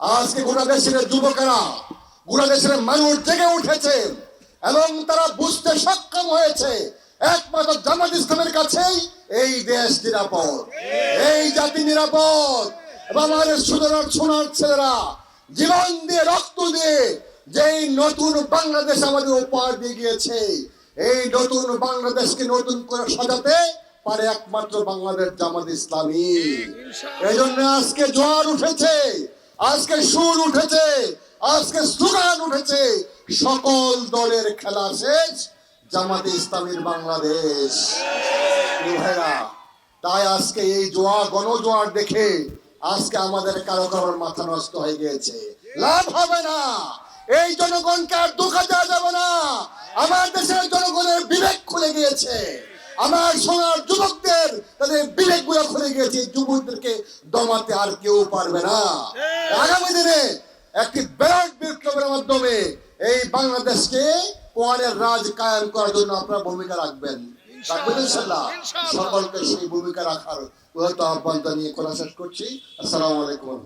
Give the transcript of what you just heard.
আজকে গোটা দেশের যুবকেরা গোটা দেশের মানুষ জেগে উঠেছে এবং তারা বুঝতে সক্ষম হয়েছে একমাত্র জামাত ইসলামের কাছেই এই দেশ নিরাপদ। এই জাতি নিরাপদ। আমাদের সুন্দর সোনার ছেলেরা জীবন দিয়ে রক্ত দিয়ে যেই নতুন বাংলাদেশ আমাদের উপহার দিয়ে গিয়েছে এই নতুন বাংলাদেশকে নতুন করে সাজাতে পারে একমাত্র বাংলাদেশ জামাত ইসলামী। এই জন্য আজকে জোয়ার উঠেছে। আজকে সুর উঠেছে, আজকে স্লোগান উঠেছে, সকল দলের খেলা শেষ, জামাতে ইসলামীর বাংলাদেশ। তাই আজকে এই জোয়ার গণজোয়ার দেখে আজকে আমাদের কারও কারোর মাথা নষ্ট হয়ে গিয়েছে। লাভ হবে না। এই জনগণকে আর ধোকা দেওয়া যাবে না। আমার দেশের জনগণের বিবেক খুলে গিয়েছে। আমার সোনার যুবকদের তাদের বিবেকগুলো খুলে গিয়েছে যুবকদেরকে দমাতে আর কেউ পারবে না। আগামী দিনে একটি বিরাট বিপ্লবের মাধ্যমে এই বাংলাদেশকে কোয়ারের রাজ কায়েম করার জন্য আপনারা ভূমিকা রাখবেন। সকলকে সেই ভূমিকা রাখার আহ্বান জানিয়ে কথা শেষ করছি। আসসালামু আলাইকুম।